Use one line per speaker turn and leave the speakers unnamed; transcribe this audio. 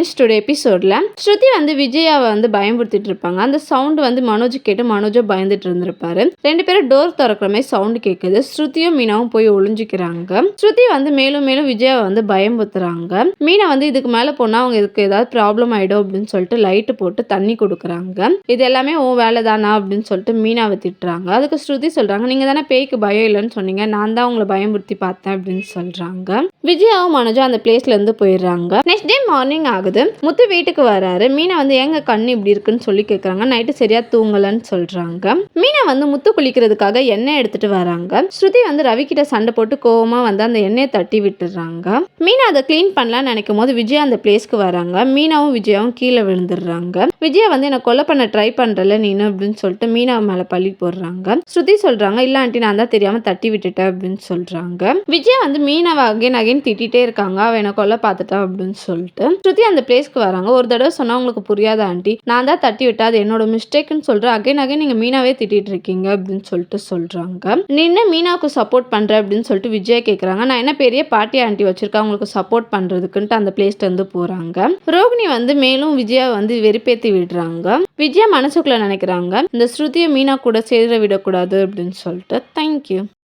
Friends today எபிசோடில் ஸ்ருதி வந்து விஜயாவை வந்து பயன்படுத்திட்டு இருப்பாங்க அந்த சவுண்டு வந்து மனோஜ் கேட்டு மனோஜோ பயந்துட்டு இருந்திருப்பாரு ரெண்டு பேரும் டோர் திறக்கிற மாதிரி சவுண்டு கேட்குது ஸ்ருதியும் மீனாவும் போய் ஒளிஞ்சிக்கிறாங்க. ஸ்ருதி வந்து மேலும் மேலும் விஜயாவை வந்து பயம்புத்துறாங்க. மீனா வந்து இதுக்கு மேலே போனால் அவங்க இதுக்கு ஏதாவது ப்ராப்ளம் ஆகிடும் அப்படின்னு சொல்லிட்டு லைட்டு போட்டு தண்ணி கொடுக்குறாங்க. இது எல்லாமே உன் வேலை தானா அப்படின்னு சொல்லிட்டு மீனாவை திட்டுறாங்க. அதுக்கு ஸ்ருதி சொல்கிறாங்க நீங்கள் தானே பேய்க்கு பயம் இல்லைன்னு சொன்னீங்க. நான் தான் உங்களை பயமுறுத்தி பார்த்தேன் அப்படின்னு சொல்கிறாங்க விஜயாவும் மனோஜும் அந்த பிளேஸ்ல இருந்து போயிடுறாங்க. நெக்ஸ்ட் டே மார்னிங் ஆகுது. முத்து வீட்டுக்கு வராரு. மீனா வந்து எங்க கண்ணு இப்படி இருக்குன்னு சொல்லி கேட்குறாங்க நைட்டு சரியா தூங்கலன்னு சொல்றாங்க. மீனா வந்து முத்து குளிக்கிறதுக்காக எண்ணெய் எடுத்துட்டு வராங்க. ஸ்ருதி வந்து ரவி கிட்ட சண்டை போட்டு கோவமா வந்து அந்த எண்ணெயை தட்டி விட்டுறாங்க. மீனா அதை க்ளீன் பண்ணலாம்னு நினைக்கும் போது விஜயா அந்த பிளேஸ்க்கு வராங்க. மீனாவும் விஜயாவும் கீழே விழுந்துடுறாங்க. விஜயா வந்து என்ன கொலை பண்ண ட்ரை பண்றல நீனு அப்படின்னு சொல்லிட்டு மீனா மேல பழி போடுறாங்க. ஸ்ருதி சொல்றாங்க இல்ல ஆண்டி நான் தான் தெரியாம தட்டி விட்டுட்டேன் அப்படின்னு சொல்றாங்க. விஜயா வந்து மீனாவை அகைன் அகைன் திட்டிகிட்டே இருக்காங்க. அவன் என்ன கொல்ல பார்த்துட்டா அப்படின்னு சொல்லிட்டு. ஸ்ருதி அந்த பிளேஸ்க்கு வராங்க. ஒரு தடவை சொன்னால் உங்களுக்கு புரியாத ஆண்டி. நான் தான் தட்டி விட்டா அது என்னோட மிஸ்டேக்னு சொல்கிறேன் அகைன் அகைன் நீங்கள் மீனாவே திட்டிட்டு இருக்கீங்க அப்படின்னு சொல்லிட்டு சொல்கிறாங்க நின்று மீனாவுக்கு சப்போர்ட் பண்ற அப்படின்னு சொல்லிட்டு விஜயா கேட்குறாங்க நான் என்ன பெரிய பாட்டி ஆண்டி வச்சுருக்கேன் உங்களுக்கு சப்போர்ட் பண்றதுக்குன்ட்டு அந்த பிளேஸ்ல வந்து போகிறாங்க ரோகிணி வந்து மேலும் விஜயா வந்து வெறுப்பேற்றி விடுறாங்க. விஜயா மனசுக்குள்ள நினைக்கிறாங்க. இந்த ஸ்ருதியை மீனா கூட சேர விடக்கூடாது அப்படின்னு சொல்லிட்டு. தேங்க்யூ